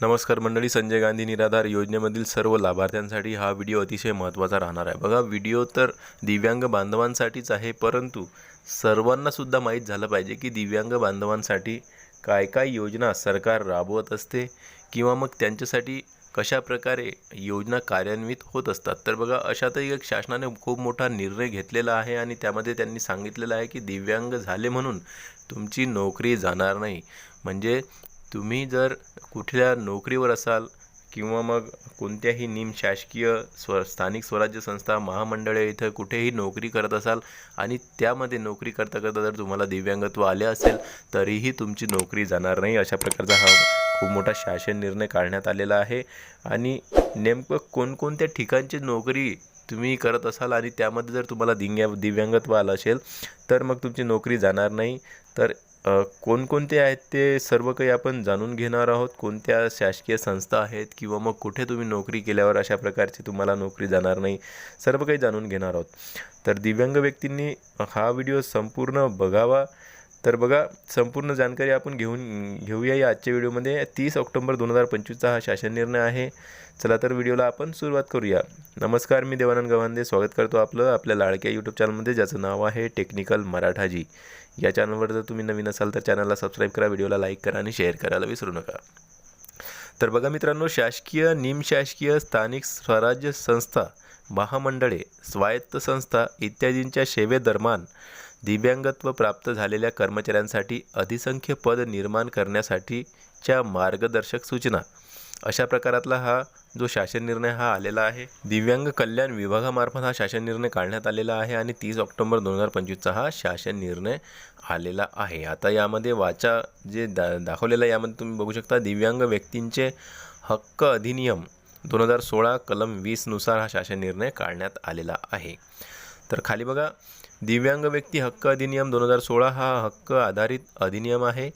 नमस्कार मंडळी संजय गांधी निराधार योजनेमधील सर्व लाभार्थ्यांसाठी हा व्हिडिओ अतिशय महत्त्वाचा राहणार आहे. बघा व्हिडिओ तर दिव्यांग बांधवांसाठीच आहे परंतु सर्वांनासुद्धा माहीत झालं पाहिजे की दिव्यांग बांधवांसाठी काय काय योजना सरकार राबवत असते किंवा मग त्यांच्यासाठी कशा प्रकारे योजना कार्यान्वित होत असतात. तर बघा अशातही एक शासनाने खूप मोठा निर्णय घेतलेला आहे आणि त्यामध्ये त्यांनी सांगितलेलं आहे की दिव्यांग झाले म्हणून तुमची नोकरी जाणार नाही. म्हणजे तुम्ही जर कुठल्या नोकरीवर असाल किंवा मग कोणत्याही निमशासकीय स्व स्थानिक स्वराज्य संस्था महामंडळे इथं कुठेही नोकरी करत असाल आणि त्यामध्ये नोकरी करता करता जर तुम्हाला दिव्यांगत्व आले असेल तरीही तुमची नोकरी जाणार नाही अशा प्रकारचा हा खूप मोठा शासन निर्णय काढण्यात आलेला आहे. आणि नेमकं कोणकोणत्या ठिकाणची नोकरी तुम्ही करत असाल आणि त्यामध्ये जर तुम्हाला दिंग्या दिव्यांगत्व आलं असेल तर मग तुमची नोकरी जाणार नाही. तर कोणकोणते आहेत ते सर्व काही आपण जाणून घेणार आहोत? कोणत्या शासकीय संस्था आहेत? किंवा मग कुठे तुम्ही नोकरी केल्यावर अशा प्रकारची तुम्हाला नोकरी जाणार नाही? सर्व काही जाणून घेणार आहोत. तर दिव्यांग व्यक्तींनी हा व्हिडिओ संपूर्ण बघावा. तर बघा संपूर्ण जानकारी आपण घेऊन घेऊया या आजच्या व्हिडिओमध्ये. तीस ऑक्टोबर दोन हजार पंचवीसचा हा शासन निर्णय आहे. चला तर व्हिडिओला आपण सुरुवात करूया. नमस्कार मी देवानंद गव्हांदे. स्वागत करतो आपलं आपल्या लाडक्या यूट्यूब चॅनलमध्ये ज्याचं नाव आहे टेक्निकल मराठाजी. या चॅनलवर जर तुम्ही नवीन असाल तर चॅनलला सबस्क्राईब करा व्हिडिओला लाईक करा आणि शेअर करायला विसरू नका. तर बघा मित्रांनो शासकीय निमशासकीय स्थानिक स्वराज्य संस्था महामंडळे स्वायत्त संस्था इत्यादींच्या सेवेदरम्यान दिव्यांगत्व प्राप्त झालेल्या कर्मचाऱ्यांसाठी अधिसंख्य पद निर्माण करण्यासाठीच्या मार्गदर्शक सूचना. अशा प्रकारातला हा जो शासन निर्णय हा आलेला आहे दिव्यांग कल्याण विभागामार्फत हा शासन निर्णय काढण्यात आलेला आहे आणि तीस ऑक्टोबर दोन हजार पंचवीसचा हा शासन निर्णय आलेला आहे. आता यामध्ये वाचा जे दा दाखवलेलं यामध्ये तुम्ही बघू शकता दिव्यांग व्यक्तींचे हक्क अधिनियम दोन हजार सोळा कलम वीसनुसार हा शासन निर्णय काढण्यात आलेला आहे. तर खाली बघा. दिव्यांग व्यक्ती हक्क अधिनियम दोन हजार सोळा हा हक्क आधारित अधिनियम आहे.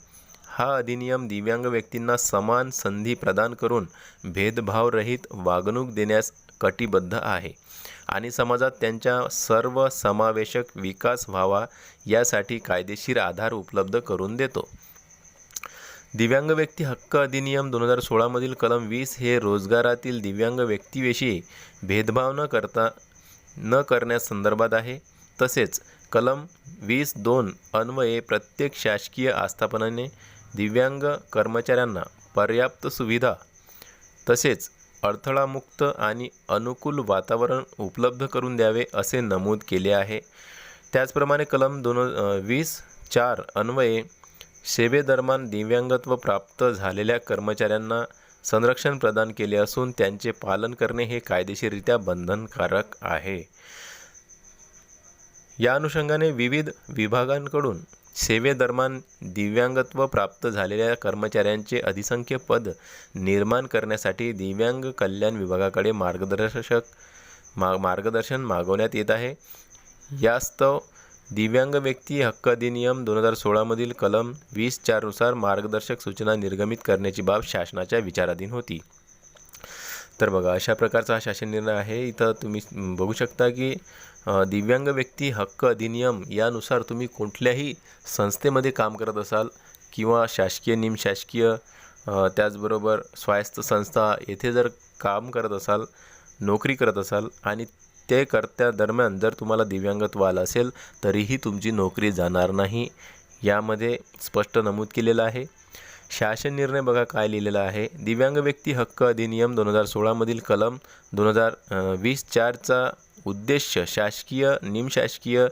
हा अधिनियम दिव्यांग व्यक्तींना समान संधी प्रदान करून भेदभावरहित वागणूक देण्यास कटिबद्ध आहे. आणि समाजात त्यांच्या सर्व समावेशक विकास व्हावा यासाठी कायदेशीर आधार उपलब्ध करून देतो. दिव्यांग व्यक्ती हक्क अधिनियम दोन हजार सोळामधील कलम वीस हे रोजगारातील दिव्यांग व्यक्तीविषयी भेदभाव न करता न करण्यासंदर्भात आहे. तसेच कलम वीस दोन अन्वये प्रत्येक शासकीय आस्थापनाने दिव्यांग कर्मचाऱ्यांना पर्याप्त सुविधा तसेच अडथळामुक्त आणि अनुकूल वातावरण उपलब्ध करून द्यावे असे नमूद केले आहे. त्याचप्रमाणे कलम दोन वीस चार अन्वये सेवेदरम्यान दिव्यांगत्व प्राप्त झालेल्या कर्मचाऱ्यांना संरक्षण प्रदान केले असून त्यांचे पालन करणे हे कायदेशीररित्या बंधनकारक आहे. या अनुषंगाने विविध विभागांकडून सेवेदरम्यान दिव्यांगत्व प्राप्त झालेल्या कर्मचाऱ्यांचे अधिसंख्य पद निर्माण करण्यासाठी दिव्यांग कल्याण विभागाकडे मार्गदर्शक मा मार्गदर्शन मागवण्यात येत आहे. यास्तव दिव्यांग व्यक्ती हक्क अधिनियम दोन हजार सोळामधील कलम वीस चारनुसार मार्गदर्शक सूचना निर्गमित करण्याची बाब शासनाच्या विचाराधीन होती. तर बघा अशा प्रकारचा हा शासन निर्णय आहे. इथं तुम्ही बघू शकता की दिव्यांग व्यक्ती हक्क अधिनियम यानुसार तुम्ही कुठल्याही संस्थेमध्ये काम करत असाल किंवा शासकीय निमशासकीय त्याचबरोबर स्वायत्त संस्था येथे जर काम करत असाल नोकरी करत असाल आणि ते करत्या दरम्यान जर तुम्हाला दिव्यांगत्व आलं असेल तरीही तुमची नोकरी जाणार नाही. यामध्ये स्पष्ट नमूद केलेलं आहे. शासन निर्णय बघा काय लिहिलेला आहे. दिव्यांग व्यक्ती हक्क अधिनियम दोन हजार सोळामधील कलम दोन हजार वीस चारचा उद्देश शासकीय निमशासकीय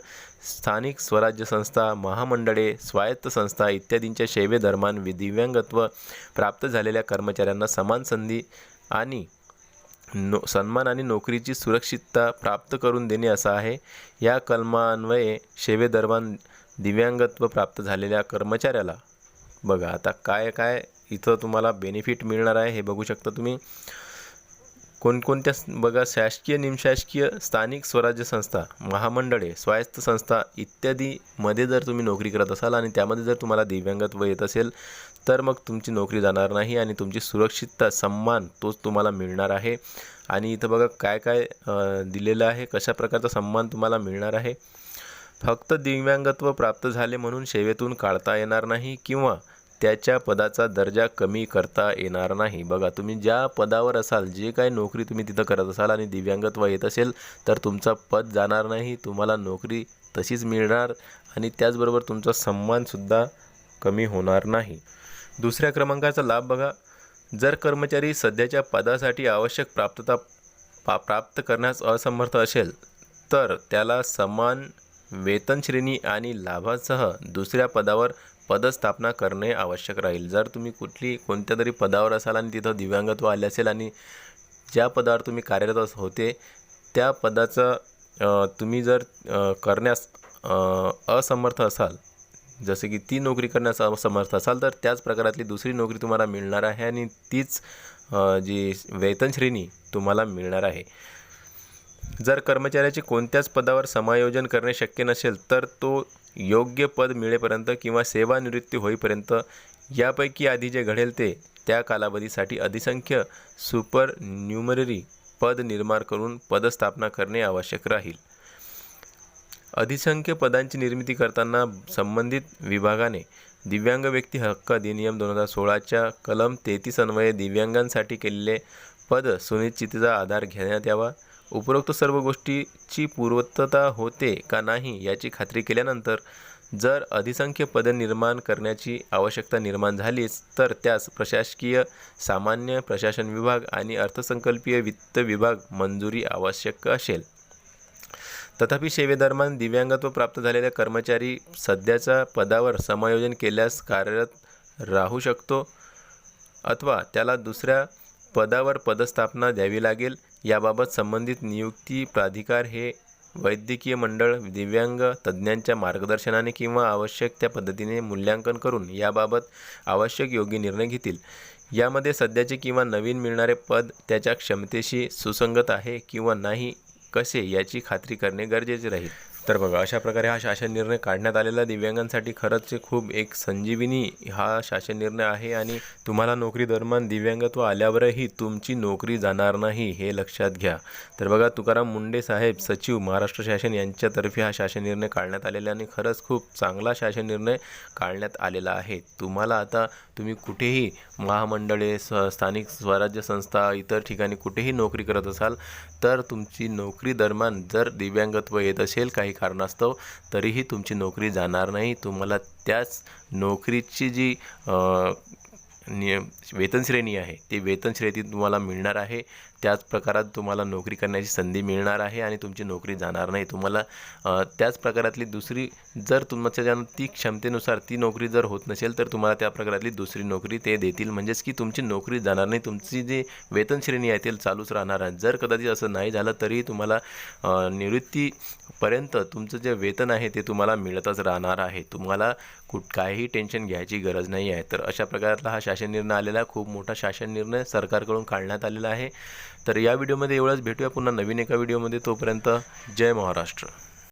स्थानिक स्वराज्य संस्था महामंडळे स्वायत्त संस्था इत्यादींच्या सेवेदरम्यान दिव्यांगत्व प्राप्त झालेल्या कर्मचाऱ्यांना समान संधी आणि नो सन्मान आणि नोकरीची सुरक्षितता प्राप्त करून देणे असा आहे. या कलमान्वये सेवेदरम्यान दिव्यांगत्व प्राप्त झालेल्या कर्मचाऱ्याला. बघा आता काय काय इथं तुम्हाला बेनिफिट मिळणार आहे हे बघू शकता तुम्ही. कोणकोणत्या बघा शासकीय निमशासकीय स्थानिक स्वराज्य संस्था महामंडळे स्वायत्त संस्था इत्यादीमध्ये जर तुम्ही नोकरी करत असाल आणि त्यामध्ये जर तुम्हाला दिव्यांगत्व येत असेल तर मग तुमची नोकरी जाणार नाही आणि तुमची सुरक्षितता सन्मान तोच तुम्हाला मिळणार आहे. आणि इथं बघा काय काय दिलेलं आहे कशा प्रकारचा सन्मान तुम्हाला मिळणार आहे. फक्त दिव्यांगत्व प्राप्त झाले म्हणून सेवेतून काढता येणार नाही किंवा त्याच्या पदाचा दर्जा कमी करता येणार नाही. बघा तुम्ही ज्या पदावर असाल जे काही नोकरी तुम्ही तिथं करत असाल आणि दिव्यांगत्व येत असेल तर तुमचा पद जाणार नाही तुम्हाला नोकरी तशीच मिळणार आणि त्याचबरोबर तुमचा सन्मानसुद्धा कमी होणार नाही. दुसऱ्या क्रमांकाचा लाभ बघा. जर कर्मचारी सध्याच्या पदासाठी आवश्यक प्राप्तता पा प्राप्त करण्यास असमर्थ असेल तर त्याला समान वेतन श्रेणी आणि लाभासह दुसऱ्या पदावर पदस्थापना करणे आवश्यक राहील. जर तुम्ही कुठली कोणत्या तरी पदावर असाल आणि तिथं दिव्यांगत्व आले असेल आणि ज्या पदावर तुम्ही कार्यरत अस होते त्या पदाचं तुम्ही जर करण्यास असमर्थ असाल जसे की ती नोकरी करण्यास समर्थ असाल तर त्याच प्रकारातली दुसरी नोकरी तुम्हाला मिळणार आहे आणि तीच जी वेतन श्रेणी तुम्हाला मिळणार आहे. जर कर्मचाऱ्याचे कोणत्याच पदावर समायोजन करणे शक्य नसेल तर तो योग्य पद मिळेपर्यंत किंवा सेवानिवृत्ती होईपर्यंत यापैकी आधी जे घडेल ते त्या कालावधीसाठी अधिसंख्य सुपर न्यूमररी पद निर्माण करून पदस्थापना करणे आवश्यक राहील. अधिसंख्य पदांची निर्मिती करताना संबंधित विभागाने दिव्यांग व्यक्ती हक्क अधिनियम दोन हजार सोळाच्या कलम तेहतीस अन्वये दिव्यांगांसाठी केलेले पद सुनिश्चितीचा आधार घेण्यात यावा. उपरोक्त सर्व गोष्टीची पूर्वतता होते का नाही याची खात्री केल्यानंतर जर अधिसंख्य पदे निर्माण करण्याची आवश्यकता निर्माण झालीच तर त्यास प्रशासकीय सामान्य प्रशासन विभाग आणि अर्थसंकल्पीय वित्त विभाग मंजुरी आवश्यक असेल. तथापि सेवेदरम्यान दिव्यांगत्व प्राप्त झालेल्या कर्मचारी सध्याच्या पदावर समायोजन केल्यास कार्यरत राहू शकतो अथवा त्याला दुसऱ्या पदावर पदस्थापना द्यावी लागेल. याबाबत संबंधित नियुक्ती प्राधिकार हे वैद्यकीय मंडळ दिव्यांग तज्ज्ञांच्या मार्गदर्शनाने किंवा आवश्यक त्या पद्धतीने मूल्यांकन करून याबाबत आवश्यक योग्य निर्णय घेतील. यामध्ये सध्याचे किंवा नवीन मिळणारे पद त्याच्या क्षमतेशी सुसंगत आहे किंवा नाही कसे याची खात्री करणे गरजेचे राहील? तर बघा अशा प्रकारे हा शासन निर्णय काढण्यात आलेला. दिव्यांगांसाठी खरंच खूप एक संजीवनी हा शासन निर्णय आहे आणि तुम्हाला नोकरी दरम्यान दिव्यांगत्व आल्यावरही तुमची नोकरी जाणार नाही हे लक्षात घ्या. तर बघा तुकाराम मुंडे साहेब सचिव महाराष्ट्र शासन यांच्यातर्फे हा शासन निर्णय काढण्यात आलेला आणि खरंच खूप चांगला शासन निर्णय काढण्यात आलेला आहे. तुम्हाला आता तुम्ही कुठेही महामंडळे स स्थानिक स्वराज्य संस्था इतर ठिकाणी कुठेही नोकरी करत असाल तर तुमची नोकरी दरम्यान जर दिव्यांगत्व येत असेल काही कारणास्तव तरीही तुमची नोकरी जाणार नाही. तुम्हाला त्याच नोकरीची जी नियम वेतन श्रेणी आहे ती वेतन श्रेणी तुम्हाला मिळणार आहे. त्याच प्रकारात तुम्हाला नोकरी करण्याची संधी मिळणार आहे आणि तुमची नोकरी जाणार नाही. तुम्हाला त्याच प्रकारातली दुसरी जर तुमच्या ती क्षमतेनुसार ती नोकरी जर होत नसेल तर तुम्हाला त्या प्रकारातली दुसरी नोकरी ते देतील. म्हणजेच की तुमची नोकरी जाणार नाही. तुमची जी वेतन श्रेणी आहे ते चालूच राहणार आहे. जर कदाचित असं नाही झालं तरी तुम्हाला निवृत्तीपर्यंत तुमचं जे वेतन आहे ते तुम्हाला मिळतच राहणार आहे. तुम्हाला कुठ काहीही टेन्शन घ्यायची गरज नाही आहे. तर अशा प्रकारातला हा शासन निर्णय आलेला खूप मोठा शासन निर्णय सरकारकडून काढण्यात आलेला आहे. तर या व्हिडिओमध्ये एवढंच. भेटूया पुन्हा नवीन एका व्हिडिओमध्ये. तोपर्यंत जय महाराष्ट्र.